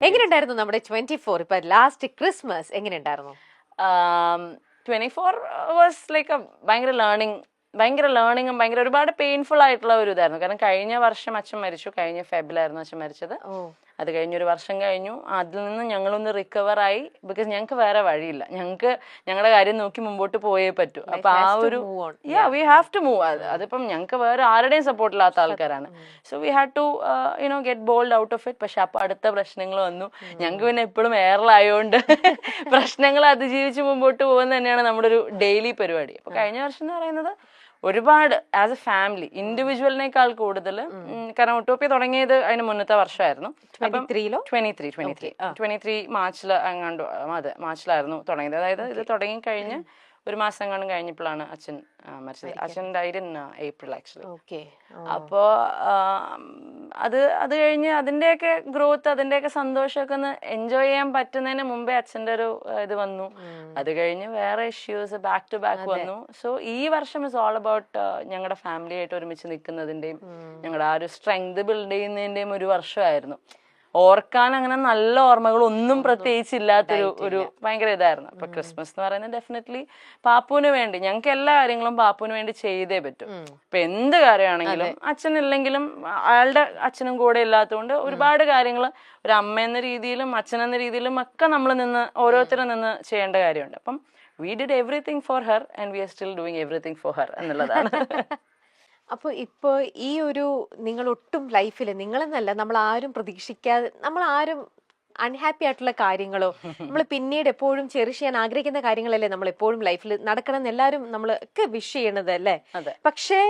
എങ്ങനെയുണ്ടായിരുന്നു നമ്മുടെ twenty four ഇപ്പൊ ലാസ്റ്റ് ക്രിസ്മസ് എങ്ങനെയുണ്ടായിരുന്നു? ട്വന്റി ഫോർ വാസ് ലൈക്ക് ഭയങ്കര ലേണിംഗ് ഭയങ്കര ലേണിങ്ങും ഭയങ്കര ഒരുപാട് പെയിൻഫുൾ ആയിട്ടുള്ള ഒരു ഇതായിരുന്നു. കാരണം കഴിഞ്ഞ വർഷം അച്ഛൻ മരിച്ചു കഴിഞ്ഞ ഫെബിലായിരുന്നു അച്ഛൻ മരിച്ചത്. ഓ. അത് കഴിഞ്ഞൊരു വർഷം കഴിഞ്ഞു. അതിൽ നിന്ന് ഞങ്ങളൊന്ന് റിക്കവറായി ബിക്കോസ് ഞങ്ങൾക്ക് വേറെ വഴിയില്ല. ഞങ്ങൾക്ക് ഞങ്ങളുടെ കാര്യം നോക്കി മുമ്പോട്ട് പോയേ പറ്റൂ. അപ്പൊ ആ ഒരു yeah we have to move അതിപ്പം ഞങ്ങൾക്ക് വേറെ ആരുടെയും സപ്പോർട്ട് ഇല്ലാത്ത ആൾക്കാരാണ്. So we have to you know get bold out of it പക്ഷെ അപ്പൊ അടുത്ത പ്രശ്നങ്ങൾ വന്നു. ഞങ്ങൾക്ക് പിന്നെ എപ്പോഴും എയറിലായോണ്ട് പ്രശ്നങ്ങൾ അതിജീവിച്ച് മുമ്പോട്ട് പോകുന്ന തന്നെയാണ് നമ്മുടെ ഒരു ഡെയിലി പരിപാടി. അപ്പൊ കഴിഞ്ഞ വർഷം എന്ന് പറയുന്നത് ഒരുപാട് ആസ് എ ഫാമിലി ഇൻഡിവിജ്വലിനേക്കാൾ കൂടുതൽ കാരണം ഒട്ടോപ്യ തുടങ്ങിയത് അതിന് മുന്നത്തെ വർഷമായിരുന്നു. അപ്പം 23 law? Twenty three twenty three twenty three മാർച്ചിൽ അങ്ങാണ്ട് അതെ മാർച്ചിലായിരുന്നു തുടങ്ങിയത്. അതായത് ഇത് തുടങ്ങി കഴിഞ്ഞ് ഒരു മാസം കാണും കഴിഞ്ഞപ്പോഴാണ് അച്ഛൻ മരിച്ചത്. അച്ഛൻ died in April actually okay. അപ്പോ അത് അത് കഴിഞ്ഞ് അതിന്റെയൊക്കെ ഗ്രോത്ത് അതിന്റെയൊക്കെ സന്തോഷമൊക്കെ ഒന്ന് എൻജോയ് ചെയ്യാൻ പറ്റുന്നതിന് മുമ്പേ അച്ഛന്റെ ഒരു ഇത് വന്നു. അത് കഴിഞ്ഞ് വേറെ ഇഷ്യൂസ് ബാക്ക് ടു ബാക്ക് വന്നു. സോ ഈ വർഷം ഇസ് ഓൾ അബൌട്ട് ഞങ്ങളുടെ ഫാമിലി ആയിട്ട് ഒരുമിച്ച് നിൽക്കുന്നതിന്റെയും ഞങ്ങളുടെ ആ ഒരു സ്ട്രെങ്ത് ബിൽഡ് ചെയ്യുന്നതിന്റെയും ഒരു വർഷമായിരുന്നു. ഓർക്കാൻ അങ്ങനെ നല്ല ഓർമ്മകൾ ഒന്നും പ്രത്യേകിച്ച് ഇല്ലാത്തൊരു ഒരു ഭയങ്കര ഇതായിരുന്നു. അപ്പൊ ക്രിസ്മസ് എന്ന് പറയുന്നത് ഡെഫിനറ്റ്ലി പാപ്പുവിന് വേണ്ടി ഞങ്ങൾക്ക് എല്ലാ കാര്യങ്ങളും പാപ്പുവിന് വേണ്ടി ചെയ്തേ പറ്റും. ഇപ്പൊ എന്ത് കാര്യമാണെങ്കിലും അച്ഛനില്ലെങ്കിലും അയാളുടെ അച്ഛനും കൂടെ ഇല്ലാത്തതുകൊണ്ട് ഒരുപാട് കാര്യങ്ങൾ ഒരു അമ്മ എന്ന രീതിയിലും അച്ഛൻ എന്ന രീതിയിലും ഒക്കെ നമ്മൾ നിന്ന് ഓരോരുത്തരും നിന്ന് ചെയ്യേണ്ട കാര്യമുണ്ട്. അപ്പം we did everything for her and we are still doing everything for her എന്നുള്ളതാണ്. അപ്പൊ ഇപ്പൊ ഈ ഒരു നിങ്ങൾ ഒട്ടും ലൈഫിൽ നിങ്ങളെന്നല്ല നമ്മൾ ആരും പ്രതീക്ഷിക്കാതെ നമ്മൾ ആരും അൺഹാപ്പി ആയിട്ടുള്ള കാര്യങ്ങളോ നമ്മൾ പിന്നീട് എപ്പോഴും ചെറിഷ് ചെയ്യാൻ ആഗ്രഹിക്കുന്ന കാര്യങ്ങളല്ലേ നമ്മൾ എപ്പോഴും ലൈഫിൽ നടക്കണം എന്ന് എല്ലാവരും നമ്മൾ ഒക്കെ വിഷ് ചെയ്യണത് അല്ലേ. പക്ഷേ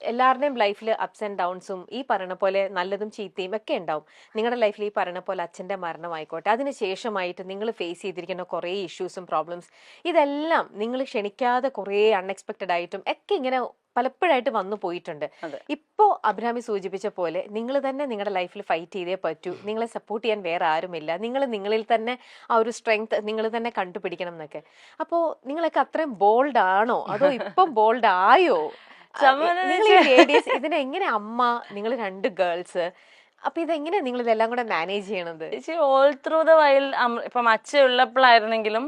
എല്ലാവരുടെയും ലൈഫിൽ അപ്സ് ആൻഡ് ഡൗൺസും ഈ പറയുന്ന പോലെ നല്ലതും ചീത്തയും ഒക്കെ ഉണ്ടാവും നിങ്ങളുടെ ലൈഫിൽ ഈ പറയുന്ന പോലെ അച്ഛന്റെ മരണമായിക്കോട്ടെ അതിന് ശേഷമായിട്ട് നിങ്ങൾ ഫേസ് ചെയ്തിരിക്കുന്ന കുറേ ഇഷ്യൂസും പ്രോബ്ലംസ് ഇതെല്ലാം നിങ്ങൾ ക്ഷണിക്കാതെ കുറേ അൺഎക്സ്പെക്റ്റഡ് ആയിട്ടും ഒക്കെ ഇങ്ങനെ പലപ്പോഴായിട്ട് വന്നു പോയിട്ടുണ്ട്. ഇപ്പോ അബ്രാമി സൂചിപ്പിച്ച പോലെ നിങ്ങൾ തന്നെ നിങ്ങളുടെ ലൈഫിൽ ഫൈറ്റ് ചെയ്തേ പറ്റൂ. നിങ്ങളെ സപ്പോർട്ട് ചെയ്യാൻ വേറെ ആരുമില്ല. നിങ്ങൾ നിങ്ങളിൽ തന്നെ ആ ഒരു സ്ട്രെങ്ത് നിങ്ങൾ തന്നെ കണ്ടുപിടിക്കണം എന്നൊക്കെ. അപ്പോ നിങ്ങളൊക്കെ അത്രയും ബോൾഡ് ആണോ? അതോ ഇപ്പം ബോൾഡ് ആയോ? സമ്മതം നിങ്ങൾ ഈ ലേഡീസ് ഇതിനെ എങ്ങനെ അമ്മ നിങ്ങൾ രണ്ട് ഗേൾസ് അപ്പൊ ഇതെങ്ങനെയാ നിങ്ങൾ ഇതെല്ലാം കൂടെ മാനേജ് ചെയ്യണത്? ചേച്ചി ഓൾ ത്രൂ ദ വൈൽ ഇപ്പം അച്ഛ ഉള്ളപ്പോഴായിരുന്നെങ്കിലും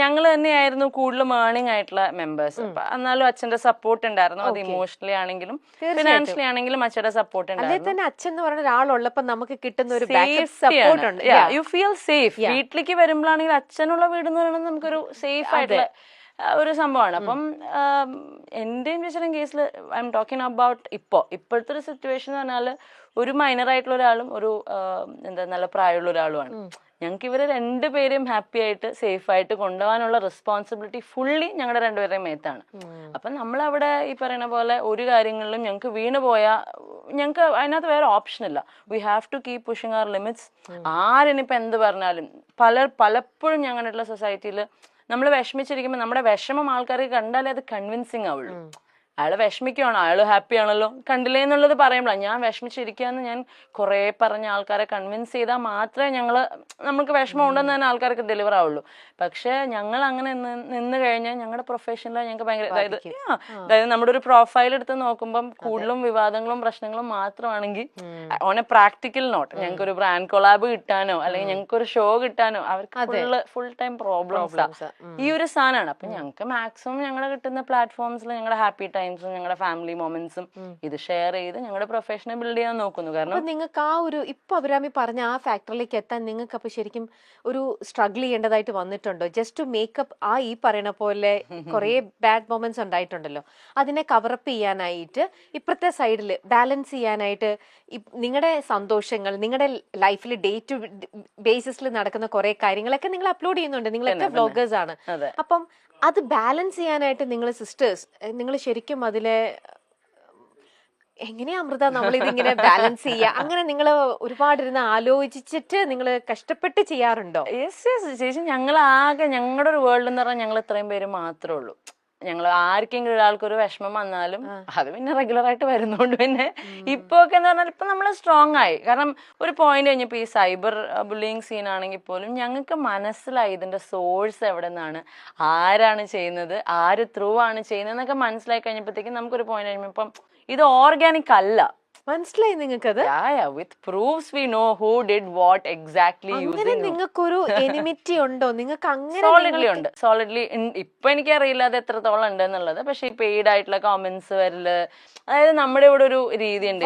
ഞങ്ങൾ തന്നെയായിരുന്നു കൂടുതലും ഏർണിംഗ് ആയിട്ടുള്ള മെമ്പേഴ്സ് എന്നാലും അച്ഛന്റെ സപ്പോർട്ട് ഉണ്ടായിരുന്നു. അത് ഇമോഷണലി ആണെങ്കിലും ഫിനാൻഷ്യലി ആണെങ്കിലും അച്ഛന്റെ സപ്പോർട്ട് ഉണ്ടായിരുന്നു. തന്നെ അച്ഛൻ എന്ന് പറയുന്ന ഒരാളുള്ളപ്പോ നമുക്ക് കിട്ടുന്ന ഒരു സപ്പോർട്ട് ഉണ്ട്. യു ഫീൽ സേഫ് വീട്ടിലേക്ക് വരുമ്പോഴാണെങ്കിൽ അച്ഛനുള്ള വീട് എന്ന് പറയുന്നത് നമുക്കൊരു സേഫ് ആയിട്ടുള്ള ഒരു സംഭവമാണ്. അപ്പം ആം, എന്റെയും ചേച്ചിയുടെയും കേസിൽ ഐ എം ടോക്കിംഗ് അബൌട്ട് ഇപ്പോ ഇപ്പോഴത്തെ ഒരു സിറ്റുവേഷൻ എന്ന് പറഞ്ഞാൽ ഒരു മൈനർ ആയിട്ടുള്ള ഒരാളും ഒരു എന്താ നല്ല പ്രായമുള്ള ഒരാളുമാണ്. ഞങ്ങൾക്ക് ഇവരെ രണ്ടുപേരെയും ഹാപ്പി ആയിട്ട് സേഫ് ആയിട്ട് കൊണ്ടുപോകാനുള്ള റെസ്പോൺസിബിലിറ്റി ഫുള്ളി ഞങ്ങളുടെ രണ്ടുപേരുടെയും മേത്താണ്. അപ്പൊ നമ്മളവിടെ ഈ പറയുന്ന പോലെ ഒരു കാര്യങ്ങളിലും ഞങ്ങൾക്ക് വീണ് പോയാൽ ഞങ്ങൾക്ക് അതിനകത്ത് വേറെ ഓപ്ഷൻ ഇല്ല. We have to keep pushing our limits ആരനിപ്പോ എന്ത് പറഞ്ഞാലും പല പലപ്പോഴും ഞങ്ങളുടെ സൊസൈറ്റിയിൽ നമ്മൾ വിഷമിച്ചിരിക്കുമ്പോൾ നമ്മുടെ വിഷമം ആൾക്കാർക്ക് കണ്ടാലേ അത് കൺവിൻസിങ് ആവുള്ളൂ. അയാൾ വിഷമിക്കുവാണ് അയാൾ ഹാപ്പി ആണല്ലോ. കണ്ടില്ലേ എന്നുള്ളത് പറയുമ്പോഴാണ് ഞാൻ വിഷമിച്ചിരിക്കുകയെന്ന് ഞാൻ കുറേ പറഞ്ഞ ആൾക്കാരെ കൺവിൻസ് ചെയ്താൽ മാത്രമേ ഞങ്ങൾ നമുക്ക് വിഷമം ഉണ്ടെന്ന് തന്നെ ആൾക്കാർക്ക് ഡെലിവർ ആവുള്ളൂ. പക്ഷേ ഞങ്ങൾ അങ്ങനെ നിന്ന് കഴിഞ്ഞാൽ ഞങ്ങളുടെ പ്രൊഫഷനിൽ ഞങ്ങൾക്ക് ഭയങ്കര അതായത് അതായത് നമ്മുടെ ഒരു പ്രൊഫൈൽ എടുത്ത് നോക്കുമ്പം കൂടുതലും വിവാദങ്ങളും പ്രശ്നങ്ങളും മാത്രമാണെങ്കിൽ ഓൺ എ പ്രാക്ടിക്കൽ നോട്ട് ഞങ്ങൾക്ക് ഒരു ബ്രാൻഡ് കൊളാബ് കിട്ടാനോ അല്ലെങ്കിൽ ഞങ്ങൾക്ക് ഒരു ഷോ കിട്ടാനോ അവർക്ക് ഫുൾ ഫുൾ ടൈം പ്രോബ്ലംസ് ഈ ഒരു സാധനമാണ്. അപ്പൊ ഞങ്ങൾക്ക് മാക്സിമം ഞങ്ങൾ കിട്ടുന്ന പ്ലാറ്റ്ഫോംസിൽ ഞങ്ങളുടെ ഹാപ്പി ടൈംസും ഞങ്ങളുടെ ഫാമിലി മൊമെന്റ്സും ഇത് ഷെയർ ചെയ്ത് ഞങ്ങളുടെ പ്രൊഫഷനെ ബിൽഡ് ചെയ്യാൻ നോക്കുന്നു. കാരണം നിങ്ങൾക്ക് ആ ഒരു ഇപ്പൊ അഭിരാമി പറഞ്ഞ ആ ഫാക്ടറിലേക്ക് എത്താൻ നിങ്ങൾക്ക് അപ്പൊ ശരിക്കും ഒരു സ്ട്രഗിൾ ചെയ്യേണ്ടതായിട്ട് വന്നിട്ടുണ്ടോ? ജസ്റ്റ് ടു മേക്കപ്പ് ആ ഈ പറയണ പോലെ കുറെ ബാഡ് മൊമെന്റ്സ് ഉണ്ടായിട്ടുണ്ടല്ലോ. അതിനെ കവറപ്പ് ചെയ്യാനായിട്ട് ഇപ്പുറത്തെ സൈഡിൽ ബാലൻസ് ചെയ്യാനായിട്ട് നിങ്ങളുടെ സന്തോഷങ്ങൾ നിങ്ങളുടെ ലൈഫിൽ ഡേ ടു ബേസിസിൽ നടക്കുന്ന കുറെ കാര്യങ്ങളൊക്കെ നിങ്ങൾ അപ്ലോഡ് ചെയ്യുന്നുണ്ട്. നിങ്ങളൊക്കെ ബ്ലോഗേഴ്സ് ആണ്. അപ്പം അത് ബാലൻസ് ചെയ്യാനായിട്ട് നിങ്ങൾ സിസ്റ്റേഴ്സ് നിങ്ങൾ ശരിക്കും അതിലെ എങ്ങനെയാ അമൃത നമ്മൾ ഇതിങ്ങനെ ബാലൻസ് ചെയ്യുക? അങ്ങനെ നിങ്ങൾ ഒരുപാട് ഇരുന്ന് ആലോചിച്ചിട്ട് നിങ്ങൾ കഷ്ടപ്പെട്ട് ചെയ്യാറുണ്ടോ? യെസ് യെസ് ചേച്ചി ഞങ്ങൾ ആകെ ഞങ്ങളുടെ ഒരു വേൾഡ് എന്ന് പറഞ്ഞാൽ ഞങ്ങൾ ഇത്രയും പേര് മാത്രമേ ഉള്ളൂ. ഞങ്ങൾ ആർക്കെങ്കിലും ഒരാൾക്ക് ഒരു വിഷമം വന്നാലും അത് പിന്നെ റെഗുലർ ആയിട്ട് വരുന്നോണ്ട് പിന്നെ ഇപ്പൊ ഒക്കെ എന്ന് പറഞ്ഞാൽ ഇപ്പൊ നമ്മൾ സ്ട്രോങ് ആയി. കാരണം ഒരു പോയിന്റ് കഴിഞ്ഞപ്പോ ഈ സൈബർ ബുള്ളിങ് സീൻ ആണെങ്കിൽ പോലും ഞങ്ങൾക്ക് മനസ്സിലായി ഇതിന്റെ സോഴ്സ് എവിടെ നിന്നാണ് ആരാണ് ചെയ്യുന്നത് ആര് ത്രൂ ആണ് ചെയ്യുന്നത് എന്നൊക്കെ മനസ്സിലായി കഴിഞ്ഞപ്പോഴത്തേക്കും നമുക്കൊരു പോയിന്റ് കഴിഞ്ഞപ്പം ഇപ്പം ഇത് ഓർഗാനിക് അല്ല. മനസ്സിലായി നിങ്ങൾക്കത്? With proofs we know who did what exactly അങ്ങനെ നിങ്ങൾക്കൊരു എനിമിറ്റി ഉണ്ടോ? നിങ്ങൾക്ക് അങ്ങനെ സോളിഡ്ലി ഉണ്ട്. സോളിഡ്ലി ഇപ്പൊ എനിക്ക് അറിയില്ല അത് എത്രത്തോളം ഉണ്ട് എന്നുള്ളത് പക്ഷെ ഈ പെയ്ഡ് ആയിട്ടുള്ള കോമന്റ്സ് വരൽ അതായത് നമ്മുടെ ഇവിടെ ഒരു രീതി ഉണ്ട്.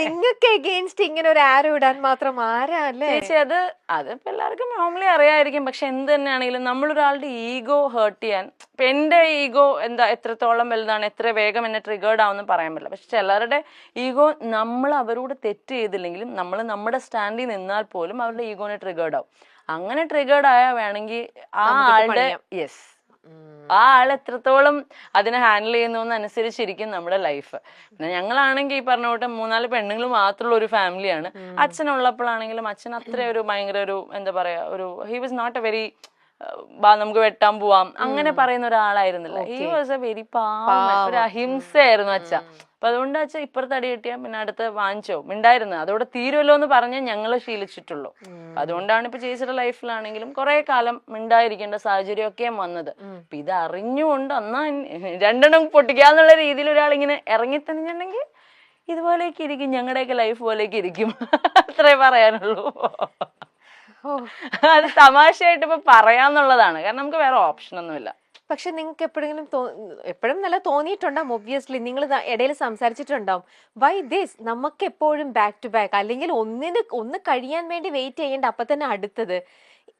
നിങ്ങൾക്ക് എഗെയിൻസ്റ്റ് ഇങ്ങനെ ഒരു ആരോ ഇടാൻ മാത്രം ആരാ അല്ലേ? ചേച്ചി അത് അതിപ്പോ എല്ലാവർക്കും നോർമലി അറിയായിരിക്കും. പക്ഷെ എന്ത് തന്നെയാണെങ്കിലും നമ്മളൊരാളുടെ ഈഗോ ഹേർട്ട് ചെയ്യാൻ ഇപ്പൊ എന്റെ ഈഗോ എന്താ എത്രത്തോളം വലുതാണ് എത്ര വേഗം എന്നെ ട്രിഗേർഡ് ആവുമെന്ന് പറയാൻ പറ്റില്ല. പക്ഷെ ചിലരുടെ ഈഗോ നമ്മൾ അവരോട് തെറ്റ് ചെയ്തില്ലെങ്കിലും നമ്മൾ നമ്മുടെ സ്റ്റാൻഡിൽ നിന്നാൽ പോലും അവരുടെ ഈഗോനെ ട്രിഗേർഡ് ആവും. അങ്ങനെ ട്രിഗേർഡ് ആയാൽ വേണമെങ്കിൽ ആ ആളുടെ യെസ് ആ ആൾ എത്രത്തോളം അതിനെ ഹാൻഡിൽ ചെയ്യുന്നു അനുസരിച്ചിരിക്കും നമ്മുടെ ലൈഫ് പിന്നെ ഞങ്ങളാണെങ്കിൽ ഈ പറഞ്ഞ കൂട്ടം മൂന്നാൽ പെണ്ണുങ്ങൾ മാത്രമുള്ള ഒരു ഫാമിലിയാണ് അച്ഛനുള്ളപ്പോഴാണെങ്കിലും അച്ഛൻ അത്ര ഒരു ഭയങ്കര ഒരു എന്താ പറയാ ഒരു he was not a very ബാ നമുക്ക് വെട്ടാൻ പോവാം. അങ്ങനെ പറയുന്ന ഒരാളായിരുന്നില്ല. ഈ വാസ് എ വെരി പാവം ഒരു അഹിംസയായിരുന്നു അച്ഛ. അപ്പൊ അതുകൊണ്ട് അച്ഛൻ ഇപ്പുറത്ത് അടി കിട്ടിയാൽ പിന്നെ അടുത്ത് വാങ്ങിച്ചോ. മിണ്ടായിരുന്നു. അതോടെ തീരുമല്ലോ എന്ന് പറഞ്ഞാൽ ഞങ്ങൾ ശീലിച്ചിട്ടുള്ളൂ. അതുകൊണ്ടാണ് ഇപ്പൊ ചേച്ചിയുടെ ലൈഫിലാണെങ്കിലും കുറെ കാലം മിണ്ടായിരിക്കേണ്ട സാഹചര്യമൊക്കെ വന്നത്. അപ്പൊ ഇത് അറിഞ്ഞുകൊണ്ട് അന്നാ രണ്ടെണ്ണം പൊട്ടിക്കാന്നുള്ള രീതിയിൽ ഒരാൾ ഇങ്ങനെ ഇറങ്ങി തന്നിട്ടുണ്ടെങ്കിൽ ഇതുപോലെയൊക്കെ ഇരിക്കും. ഞങ്ങളുടെയൊക്കെ ലൈഫ് പോലെയൊക്കെ ഇരിക്കും. അത്രേ പറയാനുള്ളൂ. അത് തമാശയായിട്ട് ഇപ്പൊ പറയാന്നുള്ളതാണ്. കാരണം നമുക്ക് വേറെ ഓപ്ഷൻ ഒന്നുമില്ല പക്ഷെ നിങ്ങൾക്ക് എപ്പോഴെങ്കിലും എപ്പോഴും നല്ല തോന്നിയിട്ടുണ്ടാവും ഒബ്വിയസ്ലി നിങ്ങൾ ഇടയിൽ സംസാരിച്ചിട്ടുണ്ടാവും. വൈ ദിസ് നമുക്ക് എപ്പോഴും ബാക്ക് ടു ബാക്ക് അല്ലെങ്കിൽ ഒന്നിന് ഒന്ന് കഴിയാൻ വേണ്ടി വെയിറ്റ് ചെയ്യേണ്ട അപ്പൊ തന്നെ അടുത്തത്.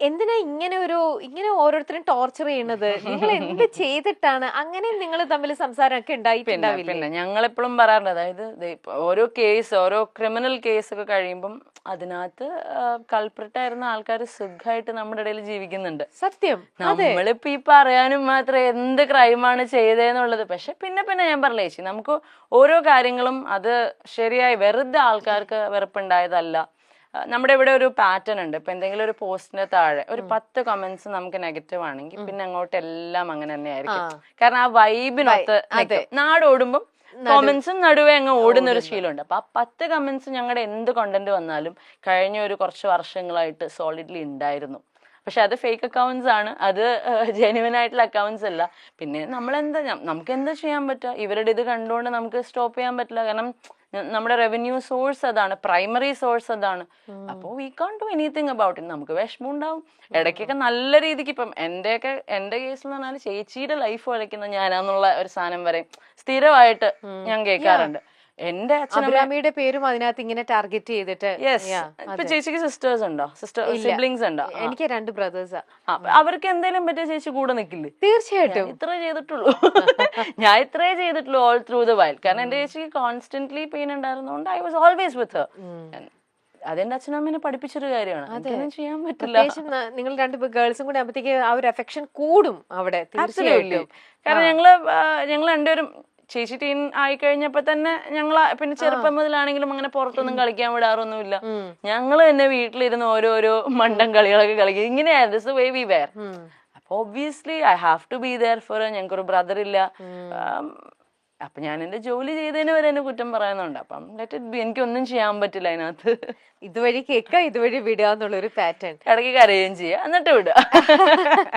എന്തിനാ ഇങ്ങനെ ഒരു ഇങ്ങനെ ഓരോരുത്തരും ടോർച്ചർ ചെയ്യണത് നിങ്ങൾ എന്ത് ചെയ്തിട്ടാണ്? അങ്ങനെ നിങ്ങൾ തമ്മിൽ സംസാരമൊക്കെ പിന്നെ ഉണ്ടായിട്ടുണ്ടാവില്ലേ? പിന്നെ ഞങ്ങൾ എപ്പോഴും പറയാറുണ്ട്. അതായത് ഓരോ കേസ് ഓരോ ക്രിമിനൽ കേസ് ഒക്കെ കഴിയുമ്പം അതിനകത്ത് കൾപ്രിറ്റ് ആയിരുന്ന ആൾക്കാർ സുഖമായിട്ട് നമ്മുടെ ഇടയിൽ ജീവിക്കുന്നുണ്ട്. സത്യം. നമ്മളിപ്പോ ഈ പറയാനും മാത്രം എന്ത് ക്രൈമാണ് ചെയ്തതെന്നുള്ളത് പക്ഷെ പിന്നെ പിന്നെ ഞാൻ പറഞ്ഞേ ചേച്ചി നമുക്ക് ഓരോ കാര്യങ്ങളും അത് ശരിയായി വെറുതെ ആൾക്കാർക്ക് വെറുപ്പുണ്ടായതല്ല. നമ്മുടെ ഇവിടെ ഒരു പാറ്റേൺ ഉണ്ട്. ഇപ്പൊ എന്തെങ്കിലും ഒരു പോസ്റ്റിന്റെ താഴെ ഒരു പത്ത് കമന്റ്സ് നമുക്ക് നെഗറ്റീവ് ആണെങ്കിൽ പിന്നെ അങ്ങോട്ട് എല്ലാം അങ്ങനെ തന്നെ ആയിരിക്കും കാരണം ആ വൈബിനൊത്ത് നിൽക്കും. കമന്റ്സും നടുവേ അങ്ങ് ഓടുന്ന. ഒരു ശീലമുണ്ട്. അപ്പൊ ആ പത്ത് കമന്റ്സ് ഞങ്ങളുടെ എന്ത് കണ്ടന്റ് വന്നാലും കഴിഞ്ഞ ഒരു കുറച്ച് വർഷങ്ങളായിട്ട് സോളിഡ്ലി ഉണ്ടായിരുന്നു. പക്ഷെ അത് ഫേക്ക് അക്കൗണ്ട്സ് ആണ്. അത് ജെന്യുവൻ ആയിട്ടുള്ള അക്കൗണ്ട്സ് അല്ല. പിന്നെ നമ്മൾ എന്താ നമുക്ക് എന്താ ചെയ്യാൻ പറ്റുക ഇവരുടെ ഇത് കണ്ടുകൊണ്ട് നമുക്ക് സ്റ്റോപ്പ് ചെയ്യാൻ പറ്റില്ല. കാരണം നമ്മുടെ റവന്യൂ സോഴ്സ് അതാണ്. പ്രൈമറി സോഴ്സ് അതാണ്. അപ്പോൾ we can't do anything about it നമുക്ക് വിഷമം ഉണ്ടാവും. ഇടയ്ക്കൊക്കെ നല്ല രീതിക്ക് ഇപ്പം എന്റെയൊക്കെ എന്റെ കേസിൽ എന്ന് പറഞ്ഞാൽ ചേച്ചിയുടെ ലൈഫ് വരയ്ക്കുന്ന ഞാനാന്നുള്ള ഒരു സാധനം വരെ സ്ഥിരമായിട്ട് ഞാൻ കേൾക്കാറുണ്ട്. എന്റെ അച്ഛനമ്മയുടെ പേരും അതിനകത്ത് ഇങ്ങനെ ടാർഗറ്റ് ചെയ്തിട്ട് യെസ് ഇപ്പൊ ചേച്ചിക്ക് സിസ്റ്റേഴ്സ് ഉണ്ടോ? സിസ്റ്റർ സിബ്ലിങ്സ് ഉണ്ടോ? എനിക്ക് രണ്ട് ബ്രദേഴ്സാ അവർക്ക് എന്തെങ്കിലും പറ്റിയ ചേച്ചി കൂടെ നിൽക്കില്ലേ തീർച്ചയായിട്ടും. ഇത്ര ചെയ്തിട്ടുള്ളൂ. ഞാൻ ഇത്രേ ചെയ്തിട്ടുള്ളൂ ഓൾ ത്രൂ ദ വൈൽ കാരണം എന്റെ ചേച്ചിക്ക് കോൺസ്റ്റന്റ്ലി പെയിൻ ഉണ്ടായിരുന്നതുകൊണ്ട് ഐ വാസ് ഓൾവേസ് വിത്ത് അതെന്റെ അച്ഛനമ്മനെ പഠിപ്പിച്ചൊരു കാര്യമാണ്. ചെയ്യാൻ പറ്റില്ല. നിങ്ങൾ രണ്ട് ഗേൾസും കൂടെ ആകുമ്പോഴത്തേക്ക് ആ ഒരു അഫെക്ഷൻ കൂടും അവിടെ തീർച്ചയായിട്ടും. കാരണം ഞങ്ങൾ ഞങ്ങൾ രണ്ടുപേരും ചേച്ചി ടീൻ ആയി കഴിഞ്ഞപ്പോ തന്നെ ഞങ്ങൾ പിന്നെ ചെറുപ്പം മുതലാണെങ്കിലും അങ്ങനെ പുറത്തൊന്നും കളിക്കാൻ വിടാറൊന്നുമില്ല. ഞങ്ങൾ തന്നെ വീട്ടിലിരുന്ന് ഓരോരോ മണ്ടൻ കളികളൊക്കെ കളിക്കും. ഇങ്ങനെയായിരുന്നു വേ വി വെയർ അപ്പൊ obviously I have to be there for ഞങ്ങൾക്കൊരു ബ്രദർ ഇല്ല. അപ്പൊ ഞാൻ എന്റെ ജോലി ചെയ്തതിന് വരെ എന്നെ കുറ്റം പറയുന്നുണ്ട്. അപ്പം ലെറ്റ് ഇറ്റ് ബി എനിക്കൊന്നും ചെയ്യാൻ പറ്റില്ല അതിനകത്ത്. ഇതുവഴി കേൾക്കുക ഇതുവഴി വിടുക എന്നുള്ളൊരു പാറ്റേൺ ഇടയ്ക്ക് കരയുകയും ചെയ്യുക എന്നിട്ട് വിടുക.